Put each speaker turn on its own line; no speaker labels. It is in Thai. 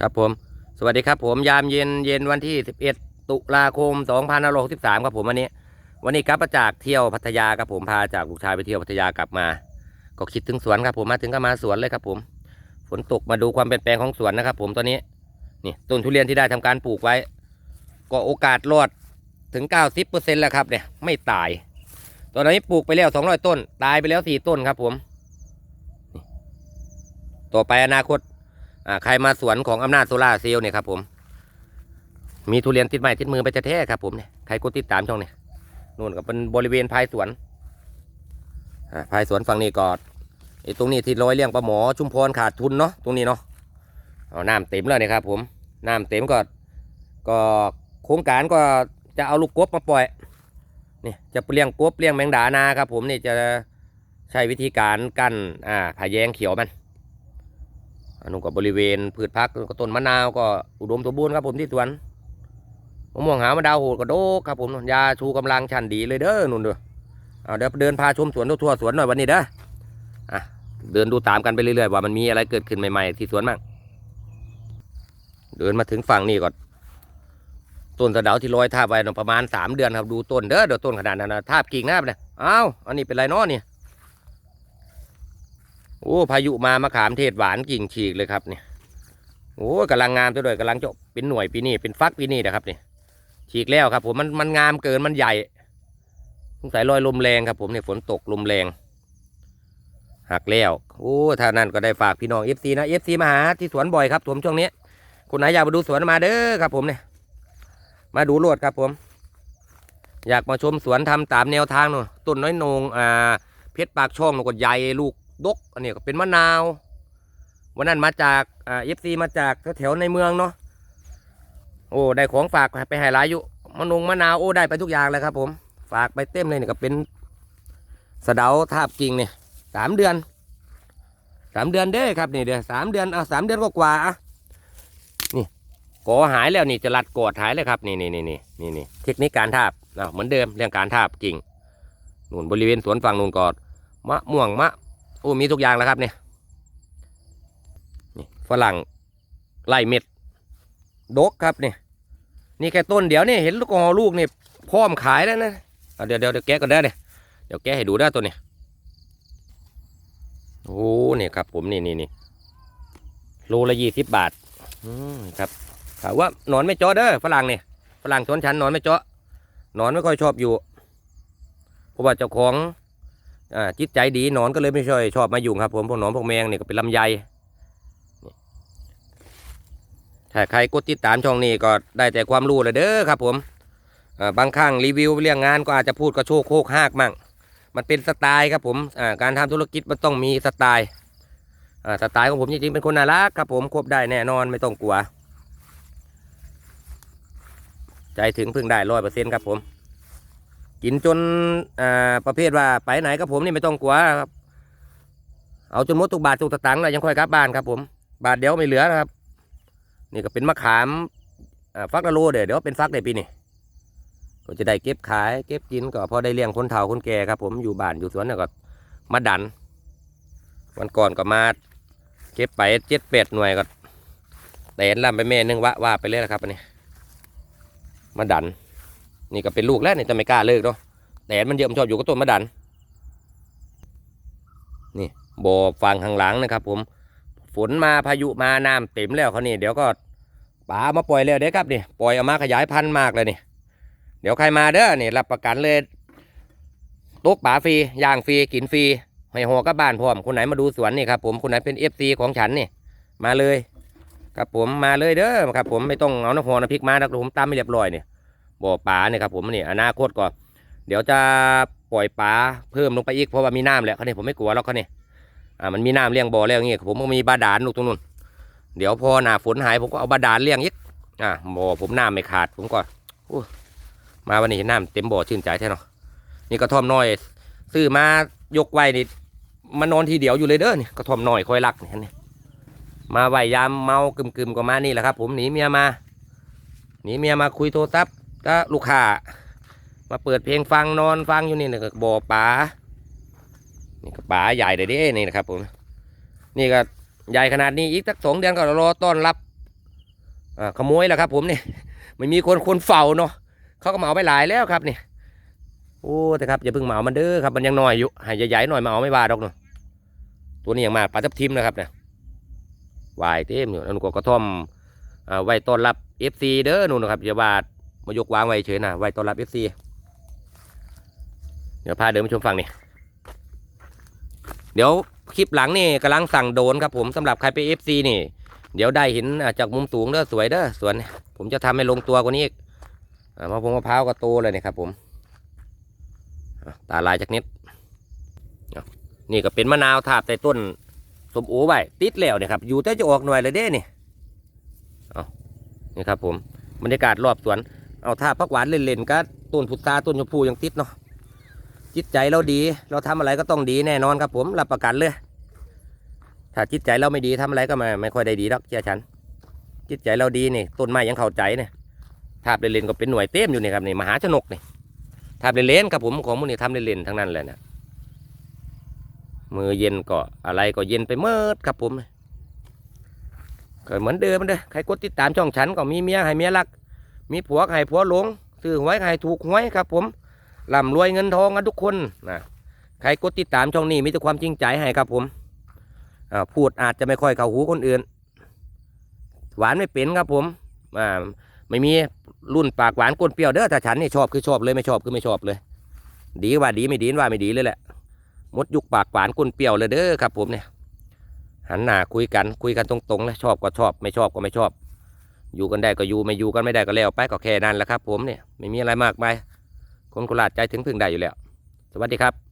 ครับผม สวัสดีครับผมยามเย็นเย็นวันที่ 11 ตุลาคม2563ครับผมวันนี้ วันนี้กลับมาจากเที่ยวพัทยาครับผมพาจากลูกชายไปเที่ยวพัทยากลับมา ก็คิดถึงสวนครับผมมาถึงก็มาสวนเลยครับผม ฝนตกมาดูความเปลี่ยนแปลงของสวนนะครับผมตอนนี้นี่ต้นทุเรียนที่ได้ทำการปลูกไว้ ก็โอกาสรอดถึง 90%แล้วครับเนี่ยไม่ตาย ตอนนี้ปลูกไปแล้ว200ต้น ตายไปแล้ว4ต้นครับผม ต่อไปอนาคต ใครมาสวนของอำนาจโซล่าเซลล์เนี่ยครับผมมีทุเรียนติดไม้ติดมือไปจะแท้ๆครับผมเนี่ยใครกดติดตามช่องเนี่ยนู่นก็เป็นบริเวณภายสวนอ่าภายสวนฝั่งนี้ก็ไอ้ตรงนี้ที่ร้อยเลี้ยงปลาหมอชุมพรขาดทุนเนาะตรงนี้เนาะเอาน้ำเต็มแล้วเนี่ยครับ ผมน้ำเต็มก็ก็โครงการก็จะเอาลูกกบมาปล่อยนี่จะเลี้ยงกบเลี้ยงแมงดานาครับ ผมนี่จะใช้วิธีการกั้นอ่าผาแยงเขียวมัน อันนู้นก็บริเวณพืชพักก็ต้นมะนาวก็อุดมสมบูรณ์ครับผมที่สวนมะม่วงหาวมะดาวโหดก็โดกครับผมยาชูกำลังชันดีเลยเด้อนุ่นเด้อเอาเดี๋ยวเดินพาชมสวนทั่วๆสวนหน่อยวันนี้เด้ออะเดินดูตามกันไปเรื่อยๆว่ามันมีอะไรเกิดขึ้นใหม่ๆที่สวนบ้างเดินมาถึงฝั่งนี้ก่อนต้นสะเดาที่ลอยทาบไว้ประมาณสามเดือนครับดูต้นเด้อเดี๋ยวต้นขนาดนั้นนะทาบกิ่งนะครับเนี่ยอ้าวอันนี้เป็นไรเนาะนี่ย โอ้พายุมามะขามเทศหวานกิ่งฉีกเลยครับเนี่ยโอ้กำลังงามตัวด้วยกำลังจะเป็นหน่วยปีนี้เป็นฟักปีนี้นะครับเนี่ยฉีกแล้วครับ ผมมันมันงามเกินมันใหญ่สงสัยลอยลมแรงครับ ผมเนี่ยฝนตกลมแรงหักแล้วโอ้ถ้านั่นก็ได้ฝากพี่น้องเอฟซีนะเอฟซีมาหาที่สวนบ่อยครับผมช่วงนี้คนไหนอยากมาดูสวนมาเด้อครับ ผมเนี่ยมาดูรวดครับผม อยากมาชมสวนทำตามแนวทางหน่อยต้นน้อยนงอ่าเพชรปากช่องนก็ใหญ่ลูก ดก อันนี้ก็เป็นมะนาว วันนั้นมาจากอ่าเอฟซีมาจากแถวในเมืองเนาะ โอ้ ได้ของฝากไปให้หลายอยู่มะนงมะนาว โอ้ ได้ไปทุกอย่างเลยครับผม ฝากไปเต็มเลยเนี่ยก็เป็นสะเดาทาบกิ่งเนี่ยสามเดือนสามเดือนเด้ครับนี่เดือนสามเดือนอะสามเดือนก็กว่าอะนี่กอหายแล้วนี่จะรัดกอดหายเลยครับนี่นี่นี่นี่นี่นี่เทคนิคการทาบอะเหมือนเดิมเรื่องการทาบกิ่งนู่นบริเวณสวนฝั่งนู่นกอดมะม่วงมะ อ้มีทุกอย่างแล้วครับเนี่ยนี่ฝรั่งไล่เม็ดดกครับนี่นี่แค่ต้นเดี๋ยวนี่เห็นลูกอลูกนี่พร้อมขายแล้วนะเเดี๋ยวเดี๋ยวเดี๋ยวแกะกันได้เนี่ยเดี๋ยวแกะให้ดูได้ตัวนี้โอ้เนี่ยครับ ผมนี่นี่นี่โลละยี่สิบบาทอืมครับถามว่านอนไม่เจาะเด้อฝรั่งเนี่ยฝรั่งชนชั้นนอนไม่เจาะนอนไม่ค่อยชอบอยู่เพราะว่าเจ้าของ อ่าจิตใจดีนอนก็เลยไม่ช่อยชอบมายุ่งครับผมพวกหนอนพวกแมงเนี่ก็เป็นลำไยถ้าใครกดติดตามช่องนี้ก็ได้แต่ความรู้เลยเด้อครับ ผมบางครั้งรีวิวเรื่องงานก็อาจจะพูดกระโชกโคกหากมั่งมันเป็นสไตล์ครับผมการทำธุรกิจมันต้องมีสไตล์สไตล์ของผมจริงๆเป็นคนน่ารักครับผมควบได้แน่นอนไม่ต้องกลัว ใจถึงพึ่งได้ร้อยเปอร์เซ็นต์ครับผม กินจนอ่าประเภทว่าไปไหนกับผมนี่ไม่ต้องกลัวครับ เอาจนหมดทุกบาททุกสตางค์แล้วยังค่อยกลับบ้านครับ ผม บาทเดียวไม่เหลือนะครับ นี่ก็เป็นมะขามฟักละโลเดี๋ยวเดี๋ยวเป็นฟักในปีนี้ก็จะได้เก็บขาย เก็บกินก็พอได้เลี้ยงคนเฒ่าคนแก่ครับ ผมอยู่บ้านอยู่สวนเนี่ยก็มาดัน วันก่อนก็มาเก็บไปเจ็ดแปดหน่วยก็แตนลำไปแม่นึงว่าว่าไปเลยนะครับอันนี้มาดัน นี่ก็เป็นลูกแล้วนี่จะไม่กล้าเลิกเนาะแดดมันเยอะมันชอบอยู่กับต้นมะดัน นี่บ่อฟังข้างหลังนะครับ ผม ฝนมาพายุมาน้ำเต็มแล้วเขานี่เดี๋ยวก็ป่ามาปล่อยแล้วเด้ครับนี่ปล่อยออกมาขยายพันธุ์มากเลยนี่ เดี๋ยวใครมาเด้อนี่รับประกันเลยตกป่าฟรีย่างฟรีกินฟรีให้หัวกับบ้านพร้อมคนไหนมาดูสวนนี่ครับผมคนไหนเป็นเอฟซีของฉันนี่มาเลย ครับผมมาเลยเด้อครับผมไม่ต้องเอาน้ำหัวน้ำพริกมานะผมตามไม่เรียบร้อยเนี่ย บ่อปลาเนี่ยครับผมนี่อนาคตก็ เดี๋ยวจะปล่อยปลาเพิ่มลงไปอีกเพราะว่ามีน้ำแหละเขาเนี่ยผมไม่กลัวหรอกเขาเนี่ยอ่ามันมีน้ำเลี้ยงบ่อแล้วอย่างเงี้ยผมก็มีบาดาลลูกตรงนู้นเดี๋ยวพอหนาฝนหายผมก็เอาบาดาลเลี้ยงอีกอ่าบ่อผมน้ำไม่ขาดผมก็อมาวันนี้น้ำเต็มบ่อชื่นใจแท้เนาะนี่กระท่อมน้อยซื้อมายกไว้นี่มานอนทีเดียวอยู่เลยเด้อนี่กระท่อมน้อยคอยรักนี่นี่มาไหวยามเมากึมๆก็มานี่แหละครับ ผมหนีเมียมาหนีเมียมาคุยโทรศัพท์ ก็ลูกค้ามาเปิดเพลงฟังนอนฟังอยู่นี่นะก็บ่อปลานี่ก็ปลาใหญ่เลยเด้นี่นะครับผมนี่ก็ใหญ่ขนาดนี้อีกสักสองเดือนก็รอต้อนรับอ่าขโมยแหละครับ ผมนี่ไม่มีคนคนเฝ้าเนาะเขาก็เหมาไปหลายแล้วครับนี่โอ้แต่ครับอย่าเพิ่งเหมามันเด้อครับมันยังน้อยอยู่ให้ใหญ่ๆหน่อยมาเอาไม่บาดอกเนาะตัวนี้ยังมาปลาทับทิมนะครับเนี่ยวายเต็มอยู่นั่นก็กระท่อมอ่าไว้ต้อนรับเอฟซีเด้อนู่นนะครับอย่าบาด มายกวางไว้เฉยนะไว้ต้อนรับเอฟซีเดี๋ยวพาเดินไปชมฝั่งนี่เดี๋ยวคลิปหลังนี่กำลังสั่งโดนครับผมสำหรับใครไปเอฟซีนี่ เดี๋ยวได้เห็นจากมุมสูงเด้อสวยเด้อสวน ผมจะทำให้ลงตัวกว่านี้อีกมะพร้าวมะพร้าวก็โตเลยนี่ครับผมตาลายจากนิดนี่ก็เป็นมะนาวทาบใต้ต้นสมโอไว้ติดแล้วเนี่ยครับอยู่แต่จะออกหน่วยเลยเด้นี่เอานี่ครับผมบรรยากาศรอบสวน เอาทาบพักหวานเล่นๆก็ต้นพุทราต้นชมพูยังติดเนาะจิตใจเราดี เราทำอะไรก็ต้องดีแน่นอนครับ ผมรับประกันเลยถ้าจิตใจเราไม่ดีทำอะไรก็ไม่ไม่ค่อยได้ดีหรอกเชื่อฉัน จิตใจเราดีนี่ต้นไม้ยังเข้าใจเนี่ยทาบเล่นๆก็เป็นหน่วยเต็มอยู่นี่ครับนี่มหาชนกนี่ทาบเล่นๆครับผมของมันนี่ทำเล่นๆทั้งนั้นเลยนะมือเย็นก็อะไรก็เย็นไปเมิดครับผมก็เหมือนเดิมเด้อใครกดติดตามช่องฉันก็มีเมียให้เมียรัก มีผัวให้ผัวหลงซื้อหวยให้ถูกหวยครับ ผมร่ำรวยเงินทองกันทุกคนนะใครกดติดตามช่องนี้มีแต่ความจริงใจให้ครับผมพูดอาจจะไม่ค่อยเข้าหูคนอื่น หวานไม่เป็นครับผมไม่มีรุ่นปากหวานก้นเปรี้ยวเด้อถ้าฉันนี่ชอบคือชอบเลยไม่ชอบคือไม่ชอบเลย ดีว่าดีไม่ดีว่าไม่ดีเลยแหละมดยุคปากหวานก้นเปรี้ยวเลยเด้อครับผมเนี่ยหันหน้าคุยกันคุยกันตรงๆเลยชอบก็ชอบ ไม่ชอบก็ไม่ชอบ อยู่กันได้ก็อยู่ไม่อยู่กันไม่ได้ก็แล้วไปก็แค่นั้นแหละครับ ผมเนี่ยไม่มีอะไรมากมายคนโคราชใจถึงพึ่งได้อยู่แล้ว สวัสดีครับ